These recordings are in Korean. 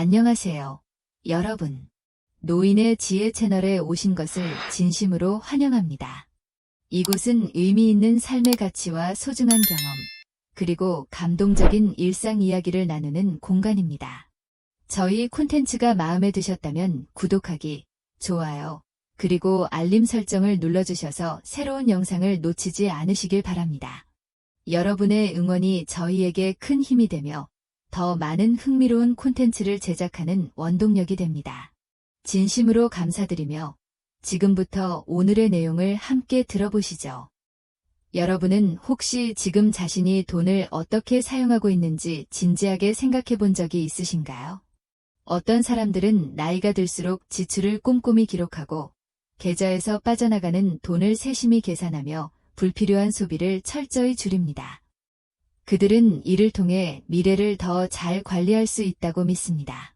안녕하세요. 여러분. 노인의 지혜 채널에 오신 것을 진심으로 환영합니다. 이곳은 의미 있는 삶의 가치와 소중한 경험, 그리고 감동적인 일상 이야기를 나누는 공간입니다. 저희 콘텐츠가 마음에 드셨다면 구독하기, 좋아요, 그리고 알림 설정을 눌러주셔서 새로운 영상을 놓치지 않으시길 바랍니다. 여러분의 응원이 저희에게 큰 힘이 되며 더 많은 흥미로운 콘텐츠를 제작하는 원동력이 됩니다. 진심으로 감사드리며 지금부터 오늘의 내용을 함께 들어보시죠. 여러분은 혹시 지금 자신이 돈을 어떻게 사용하고 있는지 진지하게 생각해 본 적이 있으신가요? 어떤 사람들은 나이가 들수록 지출을 꼼꼼히 기록하고 계좌에서 빠져나가는 돈을 세심히 계산하며 불필요한 소비를 철저히 줄입니다. 그들은 이를 통해 미래를 더 잘 관리할 수 있다고 믿습니다.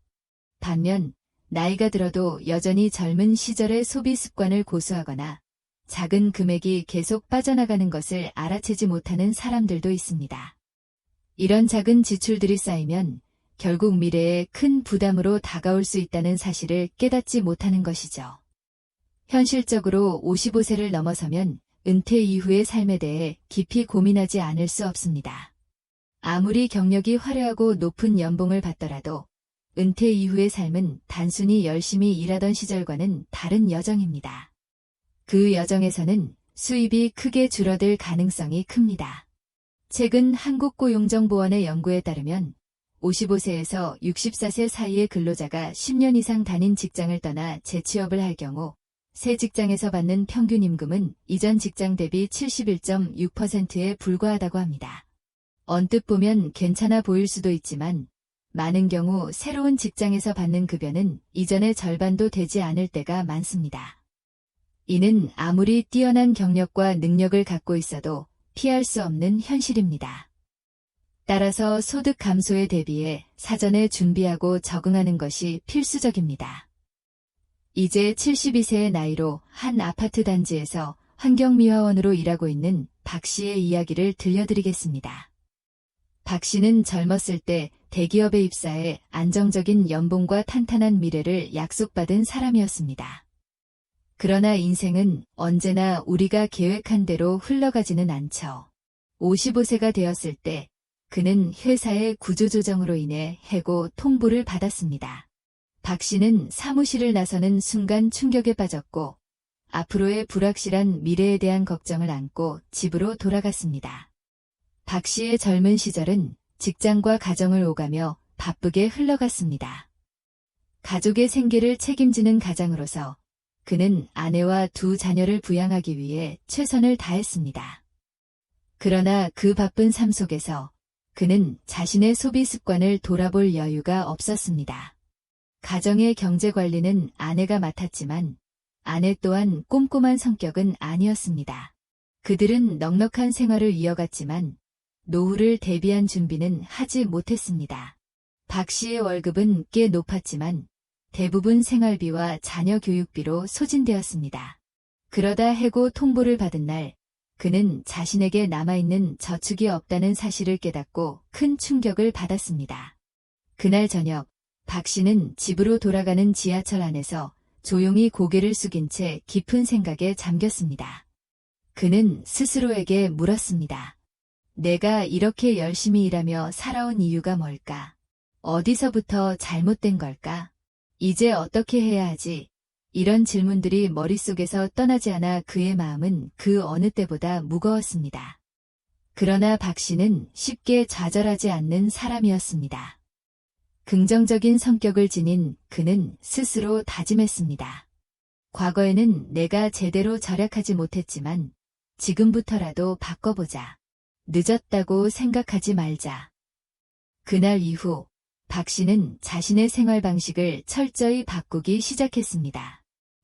반면 나이가 들어도 여전히 젊은 시절의 소비 습관을 고수하거나 작은 금액이 계속 빠져나가는 것을 알아채지 못하는 사람들도 있습니다. 이런 작은 지출들이 쌓이면 결국 미래에 큰 부담으로 다가올 수 있다는 사실을 깨닫지 못하는 것이죠. 현실적으로 55세를 넘어서면 은퇴 이후의 삶에 대해 깊이 고민하지 않을 수 없습니다. 아무리 경력이 화려하고 높은 연봉을 받더라도 은퇴 이후의 삶은 단순히 열심히 일하던 시절과는 다른 여정입니다. 그 여정에서는 수입이 크게 줄어들 가능성이 큽니다. 최근 한국고용정보원의 연구에 따르면 55세에서 64세 사이의 근로자가 10년 이상 다닌 직장을 떠나 재취업을 할 경우 새 직장에서 받는 평균 임금은 이전 직장 대비 71.6%에 불과하다고 합니다. 언뜻 보면 괜찮아 보일 수도 있지만 많은 경우 새로운 직장에서 받는 급여는 이전의 절반도 되지 않을 때가 많습니다. 이는 아무리 뛰어난 경력과 능력을 갖고 있어도 피할 수 없는 현실입니다. 따라서 소득 감소에 대비해 사전에 준비하고 적응하는 것이 필수적입니다. 이제 72세의 나이로 한 아파트 단지에서 환경미화원으로 일하고 있는 박 씨의 이야기를 들려드리겠습니다. 박 씨는 젊었을 때 대기업에 입사해 안정적인 연봉과 탄탄한 미래를 약속받은 사람이었습니다. 그러나 인생은 언제나 우리가 계획한 대로 흘러가지는 않죠. 55세가 되었을 때 그는 회사의 구조조정으로 인해 해고 통보를 받았습니다. 박 씨는 사무실을 나서는 순간 충격에 빠졌고 앞으로의 불확실한 미래에 대한 걱정을 안고 집으로 돌아갔습니다. 박 씨의 젊은 시절은 직장과 가정을 오가며 바쁘게 흘러갔습니다. 가족의 생계를 책임지는 가장으로서 그는 아내와 두 자녀를 부양하기 위해 최선을 다했습니다. 그러나 그 바쁜 삶 속에서 그는 자신의 소비 습관을 돌아볼 여유가 없었습니다. 가정의 경제 관리는 아내가 맡았지만 아내 또한 꼼꼼한 성격은 아니었습니다. 그들은 넉넉한 생활을 이어갔지만 노후를 대비한 준비는 하지 못했습니다. 박 씨의 월급은 꽤 높았지만 대부분 생활비와 자녀 교육비로 소진되었습니다. 그러다 해고 통보를 받은 날 그는 자신에게 남아있는 저축이 없다는 사실을 깨닫고 큰 충격을 받았습니다. 그날 저녁 박 씨는 집으로 돌아가는 지하철 안에서 조용히 고개를 숙인 채 깊은 생각에 잠겼습니다. 그는 스스로에게 물었습니다. 내가 이렇게 열심히 일하며 살아온 이유가 뭘까? 어디서부터 잘못된 걸까? 이제 어떻게 해야 하지? 이런 질문들이 머릿속에서 떠나지 않아 그의 마음은 그 어느 때보다 무거웠습니다. 그러나 박 씨는 쉽게 좌절하지 않는 사람이었습니다. 긍정적인 성격을 지닌 그는 스스로 다짐했습니다. 과거에는 내가 제대로 절약하지 못했지만 지금부터라도 바꿔보자. 늦었다고 생각하지 말자. 그날 이후 박 씨는 자신의 생활 방식을 철저히 바꾸기 시작했습니다.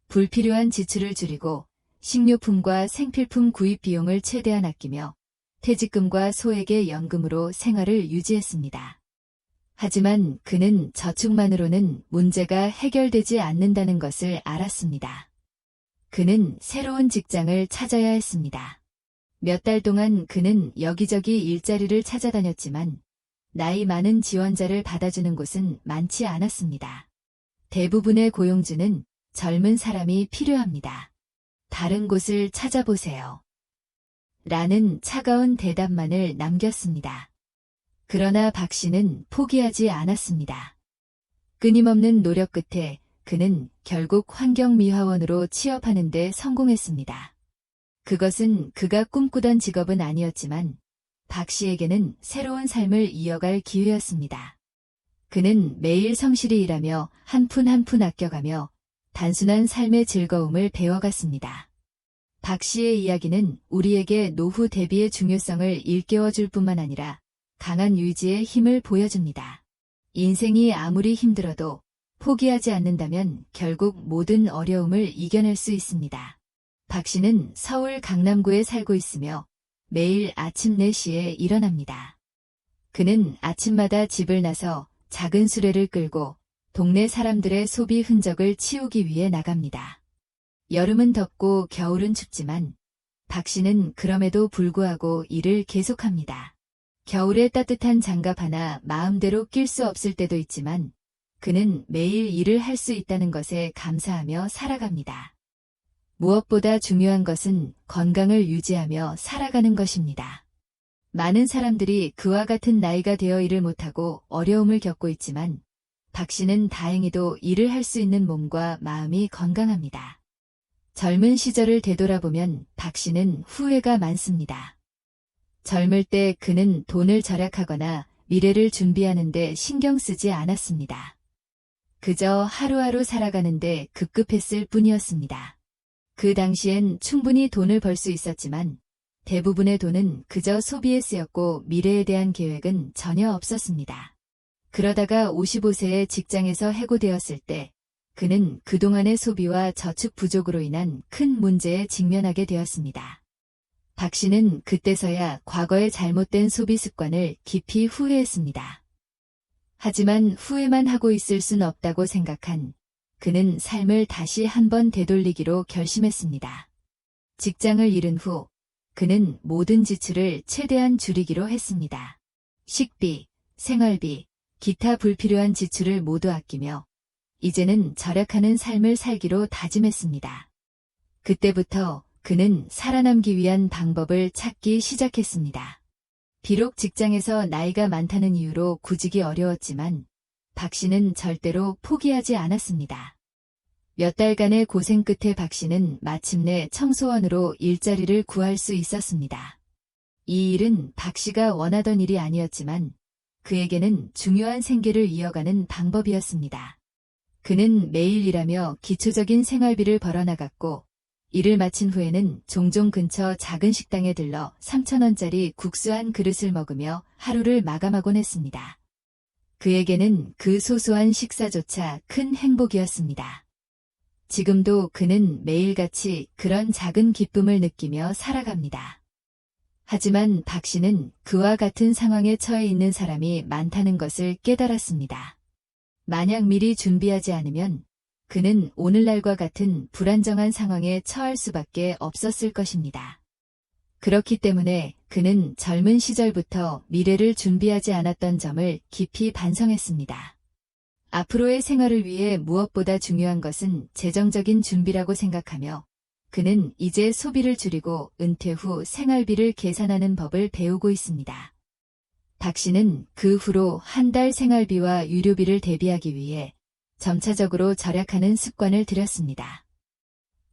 불필요한 지출을 줄이고 식료품과 생필품 구입 비용을 최대한 아끼며 퇴직금과 소액의 연금으로 생활을 유지했습니다. 하지만 그는 저축만으로는 문제가 해결되지 않는다는 것을 알았습니다. 그는 새로운 직장을 찾아야 했습니다. 몇 달 동안 그는 여기저기 일자리를 찾아다녔지만 나이 많은 지원자를 받아주는 곳은 많지 않았습니다. 대부분의 고용주는 젊은 사람이 필요합니다. 다른 곳을 찾아보세요. 라는 차가운 대답만을 남겼습니다. 그러나 박 씨는 포기하지 않았습니다. 끊임없는 노력 끝에 그는 결국 환경미화원으로 취업하는 데 성공했습니다. 그것은 그가 꿈꾸던 직업은 아니었지만 박 씨에게는 새로운 삶을 이어갈 기회였습니다. 그는 매일 성실히 일하며 한 푼 한 푼 아껴가며 단순한 삶의 즐거움을 배워갔습니다. 박 씨의 이야기는 우리에게 노후 대비의 중요성을 일깨워줄 뿐만 아니라 강한 유지의 힘을 보여줍니다. 인생이 아무리 힘들어도 포기하지 않는다면 결국 모든 어려움을 이겨낼 수 있습니다. 박 씨는 서울 강남구에 살고 있으며 매일 아침 4시에 일어납니다. 그는 아침마다 집을 나서 작은 수레를 끌고 동네 사람들의 소비 흔적을 치우기 위해 나갑니다. 여름은 덥고 겨울은 춥지만 박 씨는 그럼에도 불구하고 일을 계속합니다. 겨울에 따뜻한 장갑 하나 마음대로 낄 수 없을 때도 있지만 그는 매일 일을 할 수 있다는 것에 감사하며 살아갑니다. 무엇보다 중요한 것은 건강을 유지하며 살아가는 것입니다. 많은 사람들이 그와 같은 나이가 되어 일을 못하고 어려움을 겪고 있지만 박 씨는 다행히도 일을 할 수 있는 몸과 마음이 건강합니다. 젊은 시절을 되돌아보면 박 씨는 후회가 많습니다. 젊을 때 그는 돈을 절약하거나 미래를 준비하는데 신경 쓰지 않았습니다. 그저 하루하루 살아가는데 급급했을 뿐이었습니다. 그 당시엔 충분히 돈을 벌 수 있었지만 대부분의 돈은 그저 소비에 쓰였고 미래에 대한 계획은 전혀 없었습니다. 그러다가 55세의 직장에서 해고되었을 때 그는 그동안의 소비와 저축 부족으로 인한 큰 문제에 직면하게 되었습니다. 박 씨는 그때서야 과거의 잘못된 소비 습관을 깊이 후회했습니다. 하지만 후회만 하고 있을 순 없다고 생각한 그는 삶을 다시 한번 되돌리기로 결심했습니다. 직장을 잃은 후 그는 모든 지출을 최대한 줄이기로 했습니다. 식비, 생활비, 기타 불필요한 지출을 모두 아끼며 이제는 절약하는 삶을 살기로 다짐했습니다. 그때부터 그는 살아남기 위한 방법을 찾기 시작했습니다. 비록 직장에서 나이가 많다는 이유로 구직이 어려웠지만 박 씨는 절대로 포기하지 않았습니다. 몇 달간의 고생 끝에 박 씨는 마침내 청소원으로 일자리를 구할 수 있었습니다. 이 일은 박 씨가 원하던 일이 아니었지만 그에게는 중요한 생계를 이어가는 방법이었습니다. 그는 매일 일하며 기초적인 생활비를 벌어나갔고 일을 마친 후에는 종종 근처 작은 식당에 들러 3천원짜리 국수 한 그릇을 먹으며 하루를 마감하곤 했습니다. 그에게는 그 소소한 식사조차 큰 행복이었습니다. 지금도 그는 매일같이 그런 작은 기쁨을 느끼며 살아갑니다. 하지만 박 씨는 그와 같은 상황에 처해 있는 사람이 많다는 것을 깨달았습니다. 만약 미리 준비하지 않으면 그는 오늘날과 같은 불안정한 상황에 처할 수밖에 없었을 것입니다. 그렇기 때문에 그는 젊은 시절부터 미래를 준비하지 않았던 점을 깊이 반성했습니다. 앞으로의 생활을 위해 무엇보다 중요한 것은 재정적인 준비라고 생각하며 그는 이제 소비를 줄이고 은퇴 후 생활비를 계산하는 법을 배우고 있습니다. 박 씨는 그 후로 한 달 생활비와 유료비를 대비하기 위해 점차적으로 절약하는 습관을 들였습니다.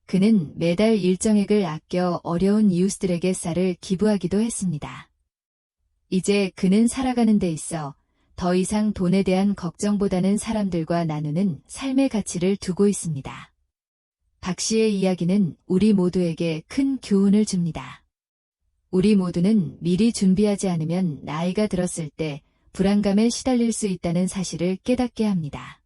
그는 매달 일정액을 아껴 어려운 이웃들에게 쌀을 기부하기도 했습니다. 이제 그는 살아가는 데 있어 더 이상 돈에 대한 걱정보다는 사람들과 나누는 삶의 가치를 두고 있습니다. 박 씨의 이야기는 우리 모두에게 큰 교훈을 줍니다. 우리 모두는 미리 준비하지 않으면 나이가 들었을 때 불안감에 시달릴 수 있다는 사실을 깨닫게 합니다.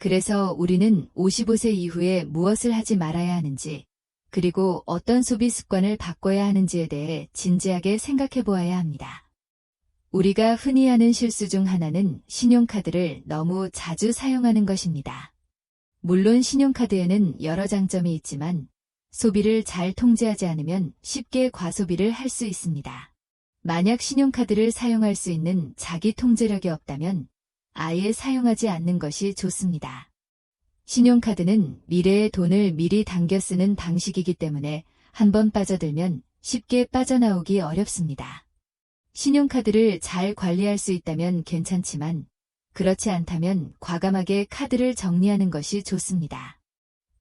그래서 우리는 55세 이후에 무엇을 하지 말아야 하는지, 그리고 어떤 소비 습관을 바꿔야 하는지에 대해 진지하게 생각해 보아야 합니다. 우리가 흔히 하는 실수 중 하나는 신용카드를 너무 자주 사용하는 것입니다. 물론 신용카드에는 여러 장점이 있지만 소비를 잘 통제하지 않으면 쉽게 과소비를 할 수 있습니다. 만약 신용카드를 사용할 수 있는 자기 통제력이 없다면 아예 사용하지 않는 것이 좋습니다. 신용카드는 미래의 돈을 미리 당겨 쓰는 방식이기 때문에 한 번 빠져들면 쉽게 빠져나오기 어렵습니다. 신용카드를 잘 관리할 수 있다면 괜찮지만 그렇지 않다면 과감하게 카드를 정리하는 것이 좋습니다.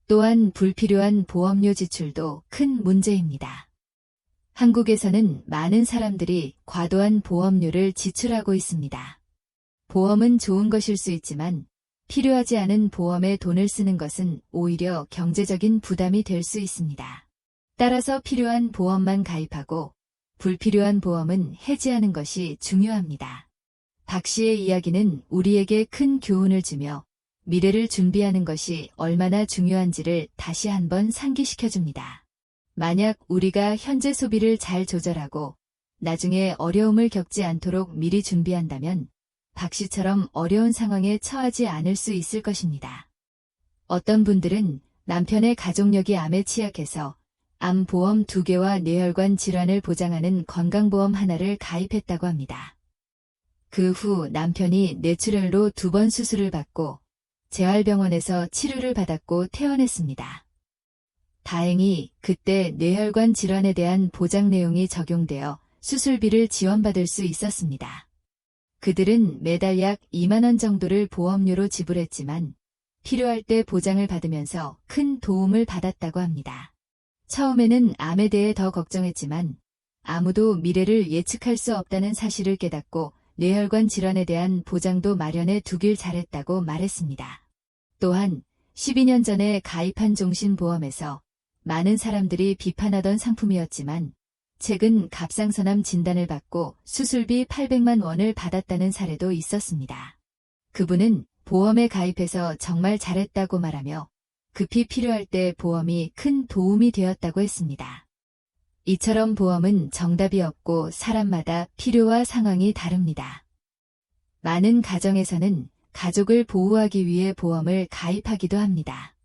또한 불필요한 보험료 지출도 큰 문제입니다. 한국에서는 많은 사람들이 과도한 보험료를 지출하고 있습니다. 보험은 좋은 것일 수 있지만 필요하지 않은 보험에 돈을 쓰는 것은 오히려 경제적인 부담이 될 수 있습니다. 따라서 필요한 보험만 가입하고 불필요한 보험은 해지하는 것이 중요합니다. 박 씨의 이야기는 우리에게 큰 교훈을 주며 미래를 준비하는 것이 얼마나 중요한지를 다시 한번 상기시켜줍니다. 만약 우리가 현재 소비를 잘 조절하고 나중에 어려움을 겪지 않도록 미리 준비한다면 박 씨처럼 어려운 상황에 처하지 않을 수 있을 것입니다. 어떤 분들은 남편의 가족력이 암에 취약해서 암 보험 두 개와 뇌혈관 질환을 보장하는 건강보험 하나를 가입했다고 합니다. 그 후 남편이 뇌출혈로 두 번 수술을 받고 재활병원에서 치료를 받았고 퇴원했습니다. 다행히 그때 뇌혈관 질환에 대한 보장 내용이 적용되어 수술비를 지원받을 수 있었습니다. 그들은 매달 약 2만원 정도를 보험료로 지불했지만 필요할 때 보장을 받으면서 큰 도움을 받았다고 합니다. 처음에는 암에 대해 더 걱정했지만 아무도 미래를 예측할 수 없다는 사실을 깨닫고 뇌혈관 질환에 대한 보장도 마련해 두길 잘했다고 말했습니다. 또한 12년 전에 가입한 종신보험에서 많은 사람들이 비판하던 상품이었지만 최근 갑상선암 진단을 받고 수술비 800만 원을 받았다는 사례도 있었습니다. 그분은 보험에 가입해서 정말 잘했다고 말하며 급히 필요할 때 보험이 큰 도움이 되었다고 했습니다. 이처럼 보험은 정답이 없고 사람마다 필요와 상황이 다릅니다. 많은 가정에서는 가족을 보호하기 위해 보험을 가입하기도 합니다.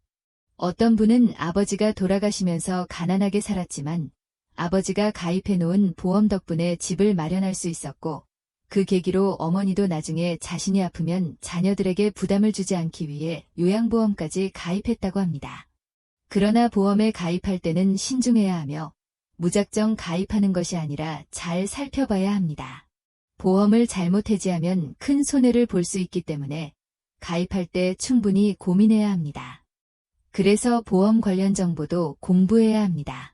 어떤 분은 아버지가 돌아가시면서 가난하게 살았지만 아버지가 가입해 놓은 보험 덕분에 집을 마련할 수 있었고 그 계기로 어머니도 나중에 자신이 아프면 자녀들에게 부담을 주지 않기 위해 요양보험까지 가입했다고 합니다. 그러나 보험에 가입할 때는 신중해야 하며 무작정 가입하는 것이 아니라 잘 살펴봐야 합니다. 보험을 잘못 해지하면 큰 손해를 볼 수 있기 때문에 가입할 때 충분히 고민해야 합니다. 그래서 보험 관련 정보도 공부해야 합니다.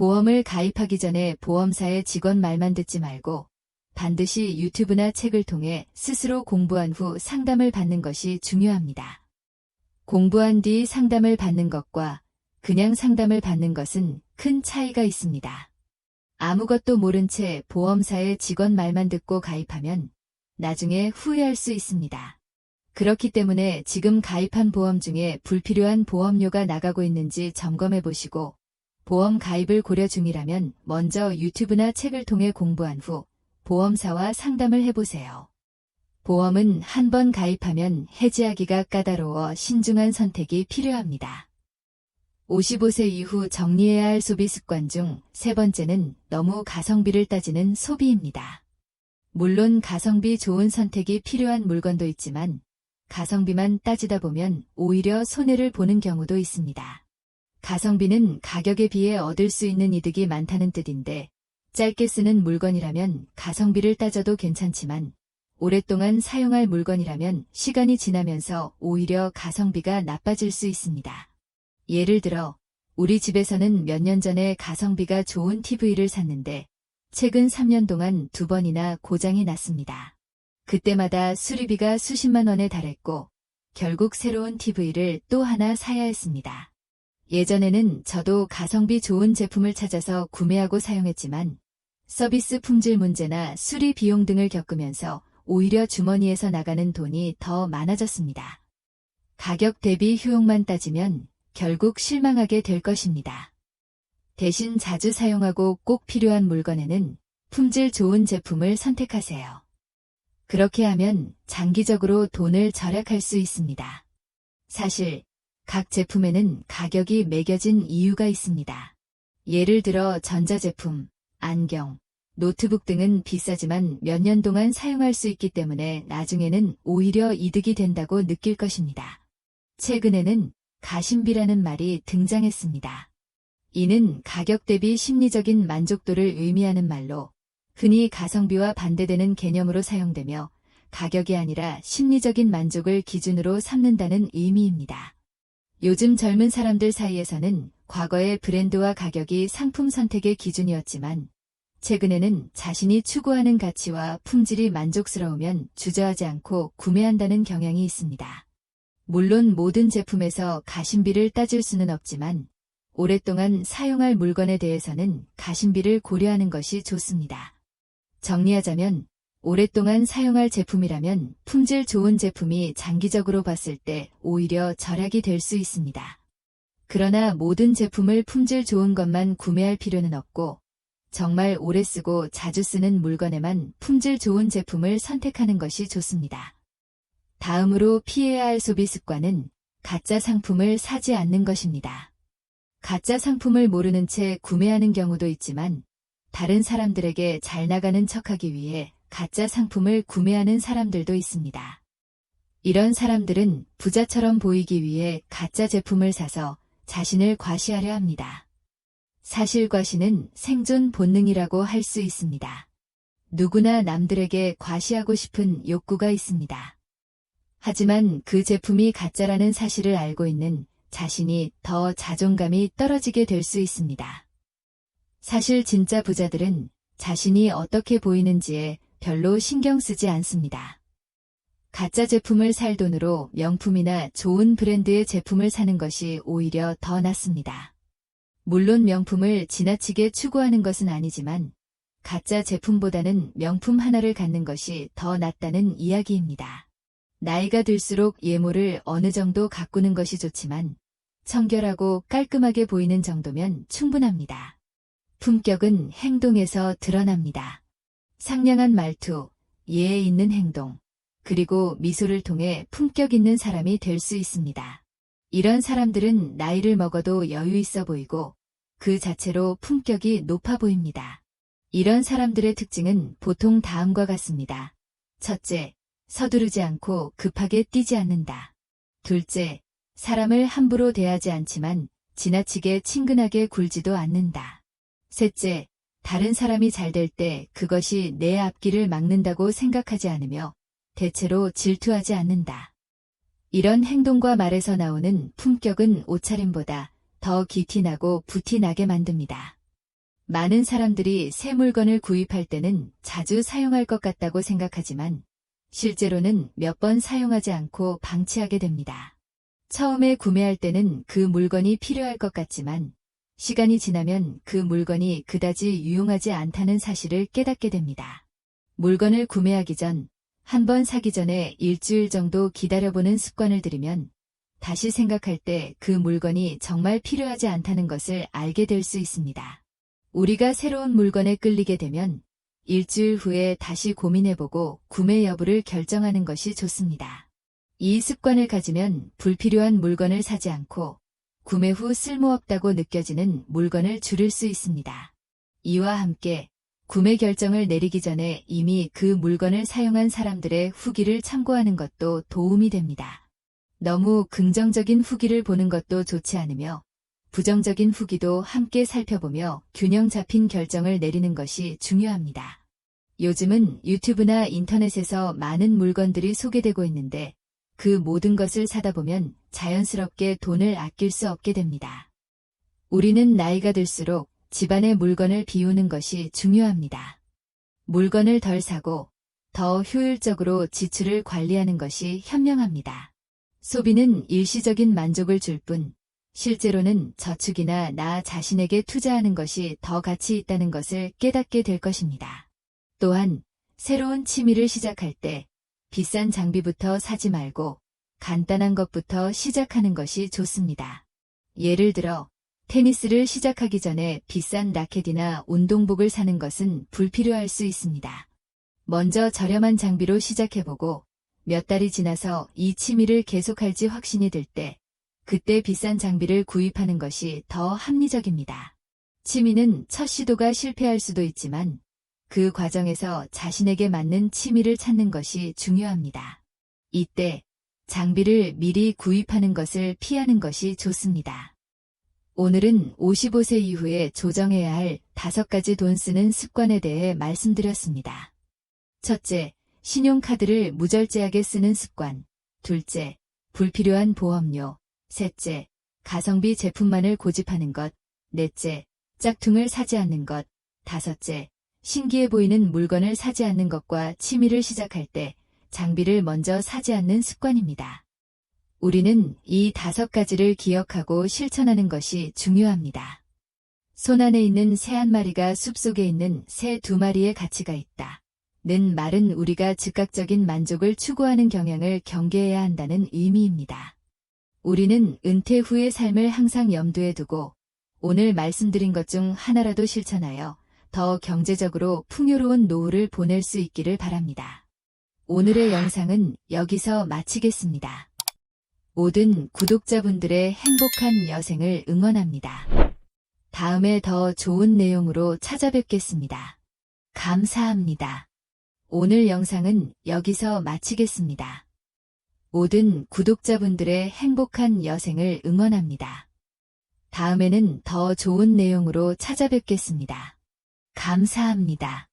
보험을 가입하기 전에 보험사의 직원 말만 듣지 말고 반드시 유튜브나 책을 통해 스스로 공부한 후 상담을 받는 것이 중요합니다. 공부한 뒤 상담을 받는 것과 그냥 상담을 받는 것은 큰 차이가 있습니다. 아무것도 모른 채 보험사의 직원 말만 듣고 가입하면 나중에 후회할 수 있습니다. 그렇기 때문에 지금 가입한 보험 중에 불필요한 보험료가 나가고 있는지 점검해 보시고 보험 가입을 고려 중이라면 먼저 유튜브나 책을 통해 공부한 후 보험사와 상담을 해보세요. 보험은 한 번 가입하면 해지하기가 까다로워 신중한 선택이 필요합니다. 55세 이후 정리해야 할 소비 습관 중 세 번째는 너무 가성비를 따지는 소비입니다. 물론 가성비 좋은 선택이 필요한 물건도 있지만 가성비만 따지다 보면 오히려 손해를 보는 경우도 있습니다. 가성비는 가격에 비해 얻을 수 있는 이득이 많다는 뜻인데 짧게 쓰는 물건이라면 가성비를 따져도 괜찮지만 오랫동안 사용할 물건이라면 시간이 지나면서 오히려 가성비가 나빠질 수 있습니다. 예를 들어 우리 집에서는 몇 년 전에 가성비가 좋은 TV를 샀는데 최근 3년 동안 두 번이나 고장이 났습니다. 그때마다 수리비가 수십만 원에 달했고 결국 새로운 TV를 또 하나 사야 했습니다. 예전에는 저도 가성비 좋은 제품을 찾아서 구매하고 사용했지만 서비스 품질 문제나 수리 비용 등을 겪으면서 오히려 주머니에서 나가는 돈이 더 많아졌습니다. 가격 대비 효용만 따지면 결국 실망하게 될 것입니다. 대신 자주 사용하고 꼭 필요한 물건에는 품질 좋은 제품을 선택하세요. 그렇게 하면 장기적으로 돈을 절약할 수 있습니다. 사실 각 제품에는 가격이 매겨진 이유가 있습니다. 예를 들어 전자제품, 안경, 노트북 등은 비싸지만 몇 년 동안 사용할 수 있기 때문에 나중에는 오히려 이득이 된다고 느낄 것입니다. 최근에는 가심비라는 말이 등장했습니다. 이는 가격 대비 심리적인 만족도를 의미하는 말로 흔히 가성비와 반대되는 개념으로 사용되며 가격이 아니라 심리적인 만족을 기준으로 삼는다는 의미입니다. 요즘 젊은 사람들 사이에서는 과거의 브랜드와 가격이 상품 선택의 기준이었지만 최근에는 자신이 추구하는 가치와 품질이 만족스러우면 주저하지 않고 구매한다는 경향이 있습니다. 물론 모든 제품에서 가심비를 따질 수는 없지만 오랫동안 사용할 물건에 대해서는 가심비를 고려하는 것이 좋습니다. 정리하자면 오랫동안 사용할 제품이라면 품질 좋은 제품이 장기적으로 봤을 때 오히려 절약이 될 수 있습니다. 그러나 모든 제품을 품질 좋은 것만 구매할 필요는 없고 정말 오래 쓰고 자주 쓰는 물건에만 품질 좋은 제품을 선택하는 것이 좋습니다. 다음으로 피해야 할 소비 습관은 가짜 상품을 사지 않는 것입니다. 가짜 상품을 모르는 채 구매하는 경우도 있지만 다른 사람들에게 잘 나가는 척하기 위해 가짜 상품을 구매하는 사람들도 있습니다. 이런 사람들은 부자처럼 보이기 위해 가짜 제품을 사서 자신을 과시하려 합니다. 사실 과시는 생존 본능이라고 할 수 있습니다. 누구나 남들에게 과시하고 싶은 욕구가 있습니다. 하지만 그 제품이 가짜라는 사실을 알고 있는 자신이 더 자존감이 떨어지게 될 수 있습니다. 사실 진짜 부자들은 자신이 어떻게 보이는지에 별로 신경 쓰지 않습니다. 가짜 제품을 살 돈으로 명품이나 좋은 브랜드의 제품을 사는 것이 오히려 더 낫습니다. 물론 명품을 지나치게 추구하는 것은 아니지만 가짜 제품보다는 명품 하나를 갖는 것이 더 낫다는 이야기입니다. 나이가 들수록 예모를 어느 정도 가꾸는 것이 좋지만 청결하고 깔끔하게 보이는 정도면 충분합니다. 품격은 행동에서 드러납니다. 상냥한 말투, 예에 있는 행동, 그리고 미소를 통해 품격 있는 사람이 될 수 있습니다. 이런 사람들은 나이를 먹어도 여유 있어 보이고 그 자체로 품격이 높아 보입니다. 이런 사람들의 특징은 보통 다음과 같습니다. 첫째, 서두르지 않고 급하게 뛰지 않는다. 둘째, 사람을 함부로 대하지 않지만 지나치게 친근하게 굴지도 않는다. 셋째, 다른 사람이 잘 될 때 그것이 내 앞길을 막는다고 생각하지 않으며 대체로 질투하지 않는다. 이런 행동과 말에서 나오는 품격은 옷차림보다 더 깊이 나고 부티 나게 만듭니다. 많은 사람들이 새 물건을 구입할 때는 자주 사용할 것 같다고 생각하지만 실제로는 몇 번 사용하지 않고 방치하게 됩니다. 처음에 구매할 때는 그 물건이 필요할 것 같지만 시간이 지나면 그 물건이 그다지 유용하지 않다는 사실을 깨닫게 됩니다. 물건을 구매하기 전, 한 번 사기 전에 일주일 정도 기다려보는 습관을 들이면 다시 생각할 때 그 물건이 정말 필요하지 않다는 것을 알게 될 수 있습니다. 우리가 새로운 물건에 끌리게 되면 일주일 후에 다시 고민해보고 구매 여부를 결정하는 것이 좋습니다. 이 습관을 가지면 불필요한 물건을 사지 않고 구매 후 쓸모없다고 느껴지는 물건을 줄일 수 있습니다. 이와 함께 구매 결정을 내리기 전에 이미 그 물건을 사용한 사람들의 후기를 참고하는 것도 도움이 됩니다. 너무 긍정적인 후기를 보는 것도 좋지 않으며 부정적인 후기도 함께 살펴보며 균형 잡힌 결정을 내리는 것이 중요합니다. 요즘은 유튜브나 인터넷에서 많은 물건들이 소개되고 있는데 그 모든 것을 사다 보면 자연스럽게 돈을 아낄 수 없게 됩니다. 우리는 나이가 들수록 집안의 물건을 비우는 것이 중요합니다. 물건을 덜 사고 더 효율적으로 지출을 관리하는 것이 현명합니다. 소비는 일시적인 만족을 줄 뿐, 실제로는 저축이나 나 자신에게 투자하는 것이 더 가치 있다는 것을 깨닫게 될 것입니다. 또한 새로운 취미를 시작할 때 비싼 장비부터 사지 말고 간단한 것부터 시작하는 것이 좋습니다. 예를 들어 테니스를 시작하기 전에 비싼 라켓이나 운동복을 사는 것은 불필요할 수 있습니다. 먼저 저렴한 장비로 시작해보고 몇 달이 지나서 이 취미를 계속할지 확신이 들 때 그때 비싼 장비를 구입하는 것이 더 합리적입니다. 취미는 첫 시도가 실패할 수도 있지만 그 과정에서 자신에게 맞는 취미를 찾는 것이 중요합니다. 이때 장비를 미리 구입하는 것을 피하는 것이 좋습니다. 오늘은 55세 이후에 조정해야 할 다섯 가지 돈 쓰는 습관에 대해 말씀드렸습니다. 첫째, 신용카드를 무절제하게 쓰는 습관. 둘째, 불필요한 보험료. 셋째, 가성비 제품만을 고집하는 것. 넷째, 짝퉁을 사지 않는 것. 다섯째, 신기해 보이는 물건을 사지 않는 것과 취미를 시작할 때 장비를 먼저 사지 않는 습관입니다. 우리는 이 다섯 가지를 기억하고 실천하는 것이 중요합니다. 손 안에 있는 새 한 마리가 숲속에 있는 새 두 마리의 가치가 있다. 는 말은 우리가 즉각적인 만족을 추구하는 경향을 경계해야 한다는 의미입니다. 우리는 은퇴 후의 삶을 항상 염두에 두고 오늘 말씀드린 것 중 하나라도 실천하여 더 경제적으로 풍요로운 노후를 보낼 수 있기를 바랍니다. 오늘의 영상은 여기서 마치겠습니다. 모든 구독자분들의 행복한 여생을 응원합니다. 다음에 더 좋은 내용으로 찾아뵙겠습니다. 감사합니다. 오늘 영상은 여기서 마치겠습니다. 모든 구독자분들의 행복한 여생을 응원합니다. 다음에는 더 좋은 내용으로 찾아뵙겠습니다. 감사합니다.